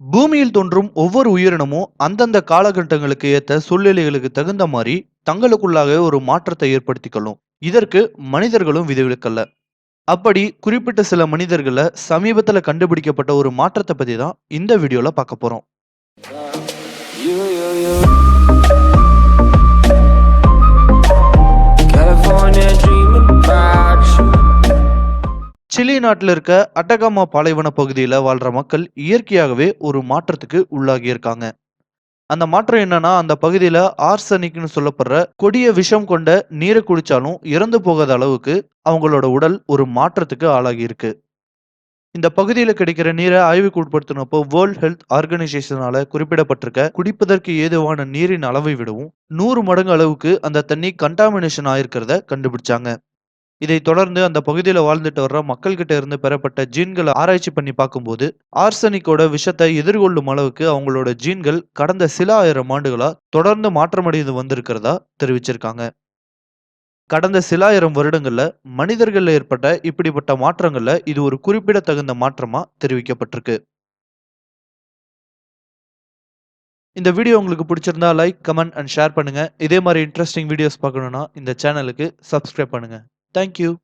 பூமியில் தோன்றும் ஒவ்வொரு உயிரினமும் அந்தந்த காலகட்டங்களுக்கு ஏத்த சூழ்நிலைகளுக்கு தகுந்த மாதிரி தங்களுக்குள்ளாக ஒரு மாற்றத்தை ஏற்படுத்திக்கொள்ளும். இதற்கு மனிதர்களும் விதிவிலக்கல்ல. அப்படி குறிப்பிட்ட சில மனிதர்களை சமீபத்துல கண்டுபிடிக்கப்பட்ட ஒரு மாற்றத்தை பத்தி தான் இந்த வீடியோல பார்க்க போறோம். சிலி நாட்டில் இருக்க அட்டகாமா பாலைவன பகுதியில் வாழ்ற மக்கள் இயற்கையாகவே ஒரு மாற்றத்துக்கு உள்ளாகி இருக்காங்க. அந்த மாற்றம் என்னன்னா அந்த பகுதியில் ஆர்சனிக்னு சொல்லப்படுற கொடிய விஷம் கொண்ட நீரை குடிச்சாலும் இறந்து போகாத அளவுக்கு அவங்களோட உடல் ஒரு மாற்றத்துக்கு ஆளாகி இருக்கு. இந்த பகுதியில் கிடைக்கிற நீரை ஆய்வுக்கு உட்படுத்தினப்போ வேர்ல்ட் ஹெல்த் ஆர்கனைசேஷனால குறிப்பிடப்பட்டிருக்க குடிப்பதற்கு ஏதுவான நீரின் அளவை விடவும் நூறு மடங்கு அளவுக்கு அந்த தண்ணி கண்டாமினேஷன் ஆயிருக்கிறத கண்டுபிடிச்சாங்க. இதை தொடர்ந்து அந்த பகுதியில் வாழ்ந்துட்டு வர்ற மக்கள்கிட்ட இருந்து பெறப்பட்ட ஜீன்களை ஆராய்ச்சி பண்ணி பார்க்கும்போது ஆர்சனிக்கோட விஷத்தை எதிர்கொள்ளும் அளவுக்கு அவங்களோட ஜீன்கள் கடந்த சில ஆயிரம் ஆண்டுகளா தொடர்ந்து மாற்றமடைந்து வந்திருக்கிறதா தெரிவிச்சிருக்காங்க. கடந்த சில ஆயிரம் வருடங்கள்ல மனிதர்கள் ஏற்பட்ட இப்படிப்பட்ட மாற்றங்கள்ல இது ஒரு குறிப்பிடத்தகுந்த மாற்றமா தெரிவிக்கப்பட்டிருக்கு. இந்த வீடியோ உங்களுக்கு பிடிச்சிருந்தா லைக் கமெண்ட் அண்ட் ஷேர் பண்ணுங்க. இதே மாதிரி இன்ட்ரெஸ்டிங் வீடியோஸ் பார்க்கணும்னா இந்த சேனலுக்கு சப்ஸ்கிரைப் பண்ணுங்க. Thank you.